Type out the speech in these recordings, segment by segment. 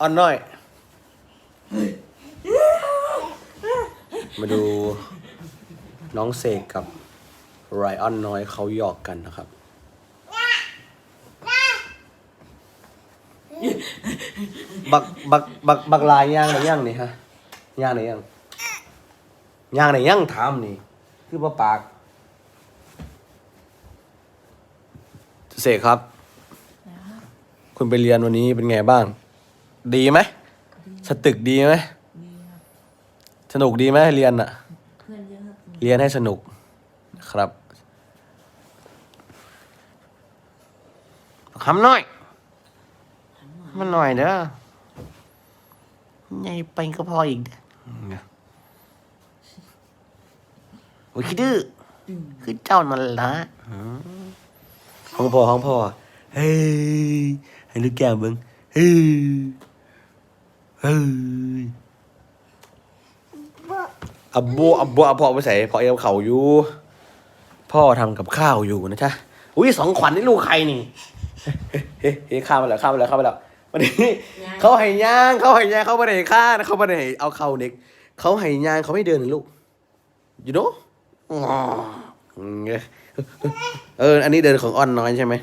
อ่อนน้อย มาดูน้องเสกกับไรออนน้อยเขาหยอกกันนะครับ บักบักบักบักลายย่างไหนย่างนี่ฮะย่างไหนย่างย่างไหนย่างถามนี่ คือบ่ปาก เสกครับ คุณไปเรียนวันนี้เป็นไงบ้าง ดีไหมสตึกดีไหมดีครับสนุกดีไหมเรียนอะเพื่อนเยอะครับเรียนให้สนุกครับคำหน่อย มันหน่อยเด้อใหญ่ไปก็พออีกเด้อโอ้ยคิดดื้อคือเจ้านั่นละอืมห้องพ่อห้องพ่อเฮ้ยให้ลูกแก้วเบิ้งเฮ้ย เฮ้ยอับบัวอับบัวพ่อไปใส่พ่อเอวเข่าอยู่ พ่อทำกับข้าวอยู่นะจ๊ะอุ้ยสองขวัญนี่ลูกใครนี่เฮ้ยเฮ้ยข้ามไปแล้วข้ามไปแล้วข้ามไปแล้ววันนี้เขาให้ย่างเขาให้ย่างเขาไม่ได้ให้ฆ่านะเขาไม่ได้ให้เอาเข่าเด็กเขาให้ย่างเขาไม่เดินนะลูก you know อ๋อเออ อันนี้เดินของอ้อนน้อยใช่ไหม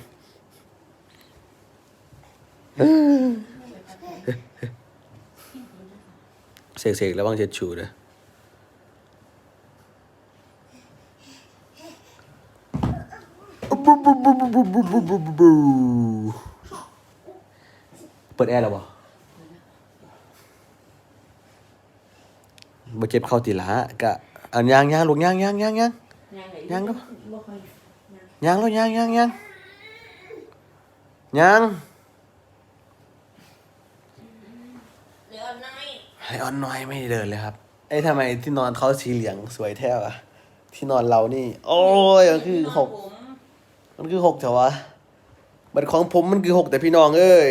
เสกเสกระวังเช็ดชูนะเปิดแอร์แล้วบ่บ่เจ็บเข้าตีละกะอันยางยางลูกยางยางยางยางยังครับบ่ค่อยยางแล้วยางยางยางยาง เดี๋ยวน้ อยไอออนน้อยไม่ได้เดินเลยครับไอ้ยทำไมที่นอนเขาสีเหลืองสวยแท้อะที่นอนเรานี่ โอ้ยมันคือหกผมมันคือหกแต่วะบัตรของผมมันคือหกแต่พี่น้องเอ้ย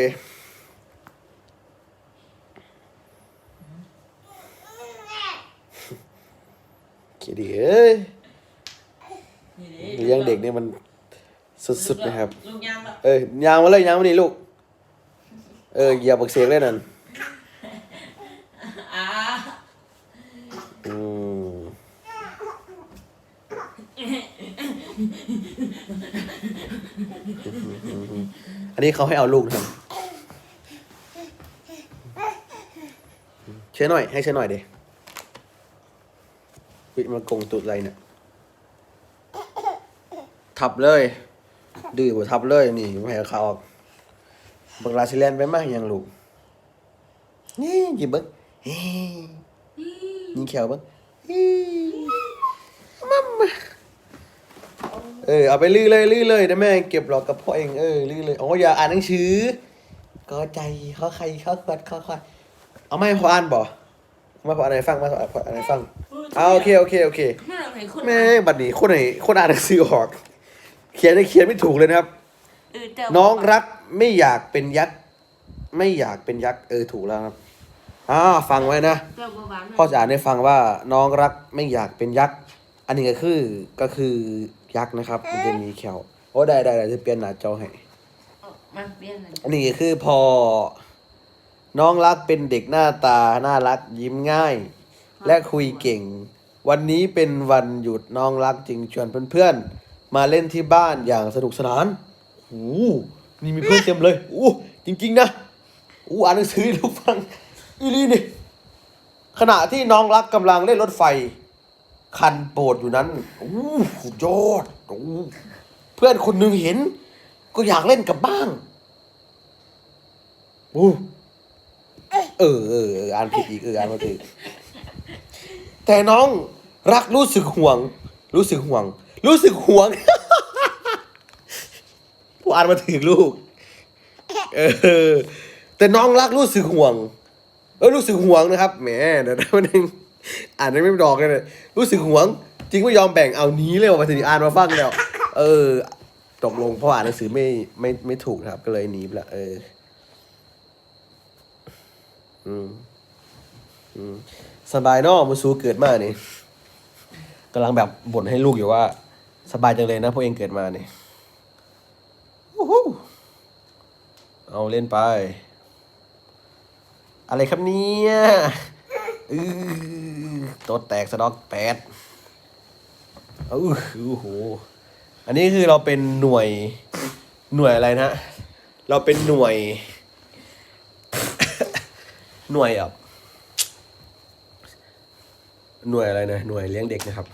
คิดดีเอ้ยนี่เลี้ยงเด็กเนี่ยมันสุดๆนะครับลูกยางแบบเอ้ยยางมาเลยยางมานี่ลูก เออเหยียบบักเสียงเลยนั่น อ่า อืม อันนี้เขาให้เอาลูกนะครับเชื่อหน่อยให้เชื่อหน่อยดิวิมากงตุดอะไรเนี่ยทับเลย ดื้อบ่ทับเลยนี่ไม่ให้เอาเขาออกบักลาซิแลนไปมากยังลูกนี่หยิบเบิ้งเฮ้ยิงแขวเบิ้งมัมมา เออเอาไปลื้อเลยลื้อเลยนะแม่เก็บหรอกกับพ่อเองเออลื้อเลยอ๋ออย่าอ่านหนังสือก็ใจเขาใครเขาขวัดเขาขวัดเอาไม่พออ่านบ่เอามาพออ่านให้ฟังมาพออ่านให้ฟังเอาโอเคโอเคโอเคแม่เราเห็นคนแม่บัดนี้คนไหนคนอ่านหนังสือออก เขียนได้เขียนไม่ถูกเลยนะครับเออแต่น้องรักไม่อยากเป็นยักษ์ไม่อยากเป็นยักษ์เออถูกแล้วครับอ่าฟังไว้นะแต่บ่หวานพ่อจะอ่านให้ฟังว่าน้องรักไม่อยากเป็นยักษ์อันนี้ก็คือก็คือ ยักษ์นะครับ มันจะมีแขวโอ้ได้ได้ได้จะเปลี่ยนหน้าจอให้เอามันเปลี่ยนเลยอันนี้ก็คือพอ น้องรักเป็นเด็กหน้าตา น่ารักยิ้มง่าย และคุยเก่ง วันนี้เป็นวันหยุดน้องรักจึงชวนเพื่อนๆ มาเล่นที่บ้านอย่างสนุกสนานโอ้โหนี่มีเพื่อนเต็มเลยโอ้จริง ๆ นะโอ้อ่านหนังสือให้ลูกฟังอีลีนี่ขณะที่น้องรักกำลังเล่นรถไฟ คันโปรดอยู่นั้นโอ้สุดยอดโอ้เพื่อนคนหนึ่งเห็น ก็อยากเล่นกับบ้างโอ้เออเอออ่านผิดอีกเอออ่านมาผิดแต่น้องรักรู้สึกห่วง รู้สึกห่วง รู้สึกห่วงผู้อ่านมาถึงลูก เออ แต่น้องรักรู้สึกห่วง เออรู้สึกห่วงนะครับแหมเดี๋ยวนะวันนึง อ่านได้ไม่ดอกเลยรู้สึกห่วง จริงไม่ยอมแบ่งเอานี้เลยมาถึงอ่านมาฟังแล้ว เออ ตกลงเพราะอ่านหนังสือไม่ไม่ไม่ถูกครับ ก็เลยหนีไปละเออ อืมอืมสบายนอะมูซูเกิดมานี่กำลังแบบบ่นให้ลูกอยู่ว่า สบายจังเลยนะพวกเองเกิดมานี่วู้ฮู้เอาเล่นไป อะไรครับเนี่ย อือตัวแตกสะดอกแปดอู้หูโห อันนี้คือเราเป็นหน่วยหน่วยอะไรนะ เราเป็นหน่วย หน่วยอะหน่วยอะไรนะหน่วยเลี้ยงเด็กนะครับ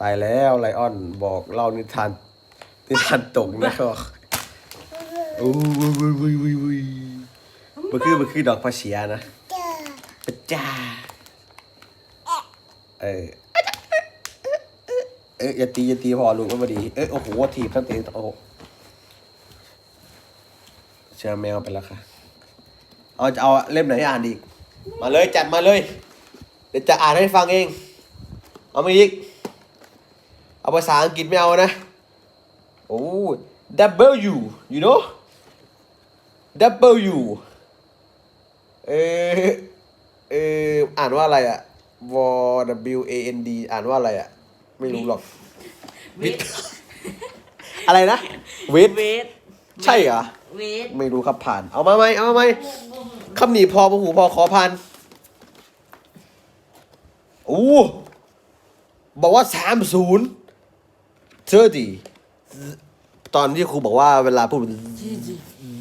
ตายแล้วไลออนบอกเล่านิทานนิทานตกนะครับอู้วุ้ยวุ้ยวุ้ยวุ้ยวุ้ยมันคือมันคือดอกพระเชียนะปะ จ้าเออเอออย่าตีอย่าตีพอลุงก็มาดี เออโอ้โหทีบทั้งตีโอ้โหเชื่อแมวไปแล้วค่ะ เอาจะเอาเล่มไหนอ่านอีก มาเลยจัดมาเลย เดี๋ยวจะอ่านให้ฟังเอง เอามาอีก เอาภาษาอังกฤษไม่เอานะ โอ้ W you know W เออ เอออ่านว่าอะไรอะ W W A N D อ่านว่าอะไรอะไม่รู้หรอก วิทอะไรนะวิทเวทใช่เหรอ เวทไม่รู้ครับผ่าน เอามาไหมเอามาไหมคำหนีพอพหูพอขอผ่านโอ้บอกว่าสามศูนย์เจอดีตอนที่ครูบอกว่าเวลาพูด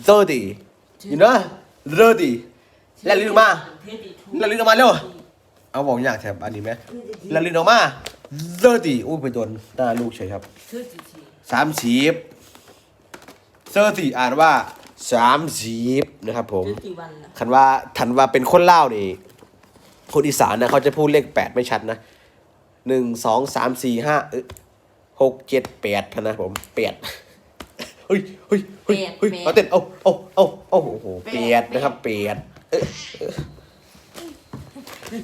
เจอดีอยู่นะเจอดี แล้วลิ้นออกมาแล้วลิ้นออกมาเร็วเอาบอกอยากแถบอันนี้ไหมแล้วลิ้นออกมาเจอดีอู้ไปโดนหน้าลูกเฉยครับสามสิบเซอร์สี่อ่านว่าสามสิบนะครับผมกี่วันละคันว่าทันว่าเป็นคนเล่าวนี่คนอีสานนะเขาจะพูดเลขแปดไม่ชัดนะหนึ่งสองสามสี่ห้าเอ้ยหกเจ็ดแปดพะนะผมแปดเฮ้ยเฮ้ยเฮ้ยเฮ้ยเอาเต้นเอาเอาเอาเอาโอ้โหแปดนะครับแปดเอ้ยเอ้ย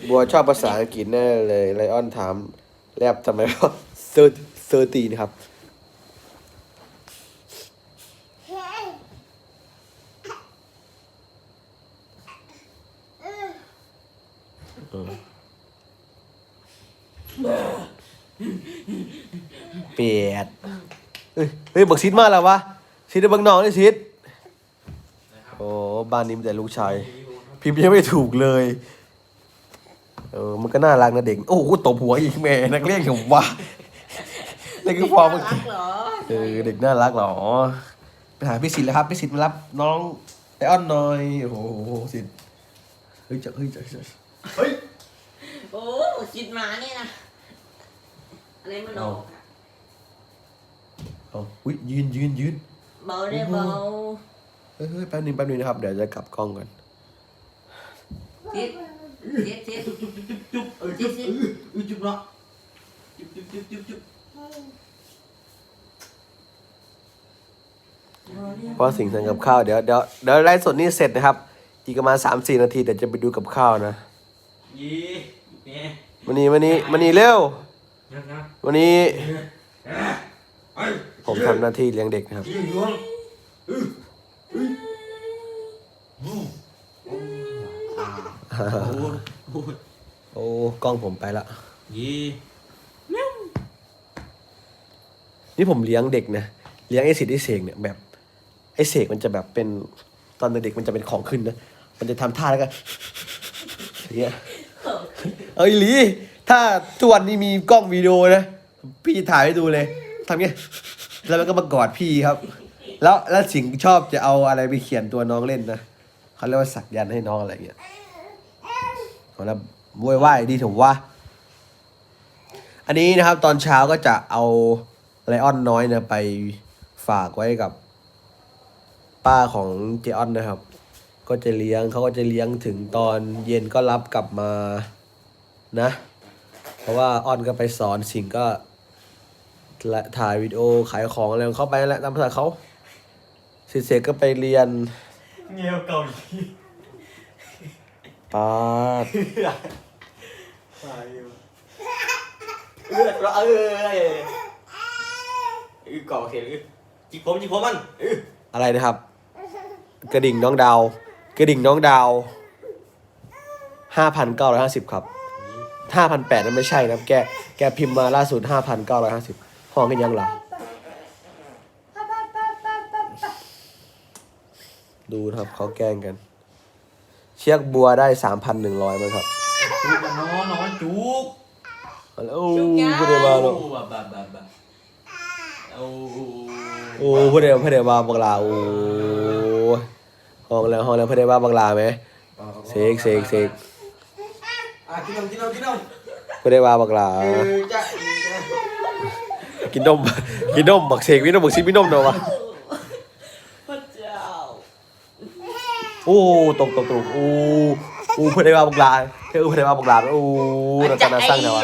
บัวชอบภาษาอังกฤษแน่เลยไลออนถามแลบทำไมว่าเซอร์เซอร์ตีนะครับ เปียดเฮ้ยบักซิดมาแล้ววะซิดได้บักน้องได้ซิด โอ้ บ้านนี้มีแต่ลูกชาย พิมพ์ยังไม่ถูกเลย เออมันก็น่ารักนะเด็ก โอ้โหตบหัวอีกแม่นักเรียนของวะนี่คือฟอร์มเมื่อรักี้ กเหรอเออเด็กน่ารักเหรอ ไปหาพี่สิทธิ์แล้วครับพี่สิทธิ์มารับน้องไอออนหน่อยโอ้โหสิทธิ์เฮ้ยจะเฮ้ยจะจะเฮ้ยโอ้จิตหมาเนี่ยนะอะไรมันออกอะเอาอุ้ยยืนยืนยืนเบาได้เบา เฮ้ยเฮ้ยแป๊บนึงแป๊บนึงนะครับเดี๋ยวจะกลับกล้องก่อน เจ็ดเจ็ดเจ็ดจุ๊บจุ๊บเออจุ๊บเออเออจุ๊บเนาะจุ๊บจุ๊บจุ๊บจุ๊บจุ๊บเพราะสิ่งทำกับข้าวเดี๋ยวเดี๋ยวเดี๋ยวไลฟ์สดนี้เสร็จนะครับ อีกประมาณสามสี่นาทีเดี๋ยวจะไปดูกับข้าวนะยี่เนี่ยวันนี้วันนี้วันนี้เร็วนะนะวันนี้ไอ้ผมทำหน้าที่เลี้ยงเด็กนะครับยี่หลวงเออเออบูอ่า โอ้โหโอ้กล้องผมไปละยี่นี่ผมเลี้ยงเด็กนะเลี้ยงไอ้สิทธิ์ไอ้เสกเนี่ยแบบไอ้เสกมันจะแบบเป็นตอนเด็กๆมันจะเป็นของขึ้นนะมันจะทำท่าแล้วก็อย่างเงี้ยเอาอีหลีถ้าทุกวันนี้มีกล้องวิดีโอนะพี่ถ่ายให้ดูเลยทำเงี้ยแล้วมันก็มากอดพี่ครับ แล้วแล้วสิงชอบจะเอาอะไรไปเขียนตัวน้องเล่นนะเขาเรียกว่าสักยันต์ให้น้องอะไรอย่างเงี้ย เอาแล้วโวยวายดีถูกว่า อันนี้นะครับตอนเช้าก็จะเอาไลออนน้อยเนี่ยไปฝากไว้กับ ป้าของเจออนนะครับ ก็จะเลี้ยงเขาก็จะเลี้ยงถึงตอนเย็นก็รับกลับมานะ เพราะว่าออนก็ไปสอนสิ่งก็และถ่ายวิดีโอขายของอะไรของเขาไปแหละตามภาษาเขาเสร็จๆก็ไปเรียนเงี้ยวเกาหลี ปาดตายอยู่เออเออเออเออเออก่อเขียนเออจิกผมจิกผมมันเอออะไรนะครับ กระดิ่งน้องดาว กระดิ่งน้องดาวห้าพันเก้าร้อยห้าสิบครับห้าพันแปดนั่นไม่ใช่นะครับแกแกพิมพ์มาล่าสุดห้าพันเก้าร้อยห้าสิบห้องกันยังหรอดูนะครับเขาแกล้งกัน เชือกบัวได้สามพันหนึ่งร้อยมั้งครับจุกอะน้องน้องจุกโอ้พูดได้มาเนาะแบบแบบแบบแบบโอ้โอ้พูดได้พูดได้มาบักลาโอ้ห้องแล้วห้องแล้วพูดได้มาบักลาไหมเสกเสกเสกอะกินนมกินนมกินนมพูดได้มาบักลาเออจ้ะจ้ะกินนมกินนมบักเสกวินมบักซิวินมเนาะวะ พระเจ้า โอ้ตกตกตกโอ้โอ้พูดได้มาบักลาเฮ้ยพูดได้มาบักลาโอ้รัตนาสร้างเนาะวะ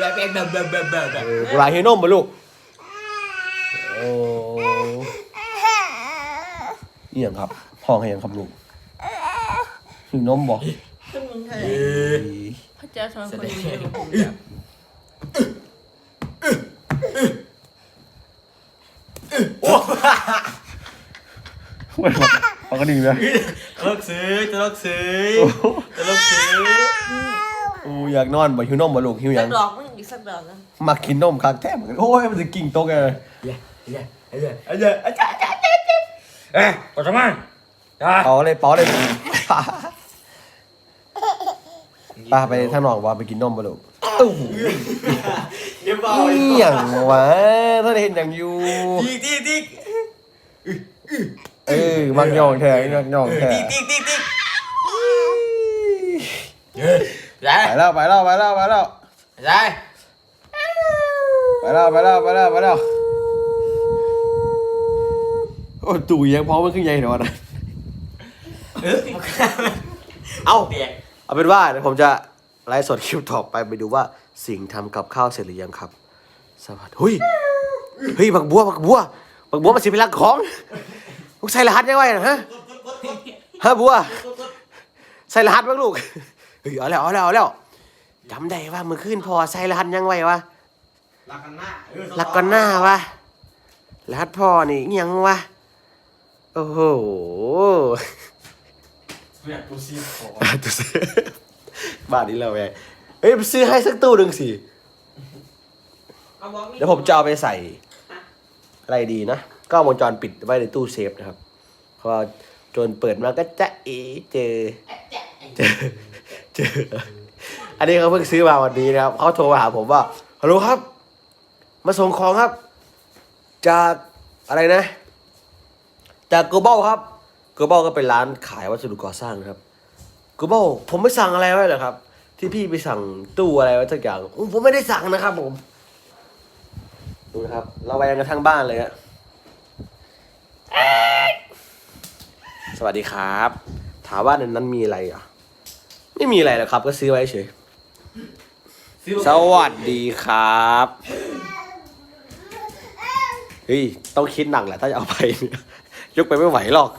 แบบแบบแบบแบบแบบแบบเออบักลาให้นมมาลูกโอ้นี่ยังครับห้องให้ยังครับลูกหิวนมบ่ขึ้นมึงเถเออะอพระเจ้าทำคนดีกับผมไม่ หรอกเขาก็ดีนะตลกซื้อตลกซื้อตลกซื้อโอ้อยากนอนบ่หิวนมบ่ลูกหิวหสัยักงดอกมึงอีกสักดอกนะมากินนมคักแท้เหมือนกันโอ้ยมันจะกิ่งโต๊ะไงเย้เย้เย้เย้อาจารย์อาจารย์อาจารย์เอ๊ะกดทำไมอะเป๋าเลยเป๋าเลยป้าไปทางนอกว่าไปกินนมบ่ลูกตู้เดี๋ยวเบาอีหยังวะถ้าได้เห็นอย่างอยู่ติ๊กติ๊กติ๊ก เออมักย่องแท้มักย่องแท้ติ๊กติ๊กติ๊กติ๊กได้ไปแล้วไปแล้วไปแล้วไปแล้วได้ไปแล้วไปแล้วไปแล้วไปแล้วโอ้ตู่ยังพอมันขึ้นใหญ่หน่อยนะเอ้าเอาเป็นว่าเดี๋ยวผมจะไลฟ์สดคลิปต่อไปไปดูว่าสิงทำกับข้าวเสร็จหรือยังครับสวัสดีเฮ้ยเฮ้ยบักบัวบักบัวบักบัวมาสิเป็นรักของ ลูกใส่รหัสยังไงนะฮะฮะบัวใส่รหัสบ้างลูกเฮ้ยเอาแล้วเอาแล้วเอาแล้วจำได้ว่าเมื่อคืนพอใส่รหัสยังไงวะรักกันหน้าเออรักกันหน้าวะรหัสพ่อนี่อิหยังวะโอ้โหเปียกกูซีขอตู้ซื้อบ้านนี้เราไงเฮ้ยซื้อให้สักตู้หนึ่งสิเอาบอกเดี๋ยวผมจะเอาไปใส่อะไรดีนะ กล้องวงจรปิดไว้ในตู้เซฟนะครับพราะว่าโจนเปิดมาก็จะเอเจอเจอเจอ อันนี้เขาเพิ่งซื้อมาวันนี้นะครับเขาโทรมาหาผมว่าฮัลโหลครับ มาส่งของครับ จากอะไรนะ จากกูเบลครับกูเบลก็เป็นร้านขายวัสดุก่อสร้างนะครับกูเบลผมไม่สั่งอะไรไว้เหรอครับ ที่พี่ไปสั่งตู้อะไรไว้สักอย่างอุ๊ยผมไม่ได้สั่งนะครับ ผมดูนะครับ เราไปกันทั้งบ้านเลยฮะ สวัสดีครับ ถามว่าในนั้นมีอะไรอะ ไม่มีอะไรหรอกครับ ก็ซื้อไว้เฉย สวัสดีครับเฮ้ยต้องคิดหนักแหละถ้าจะเอาไปเนี่ยยกไปไม่ไหวหรอก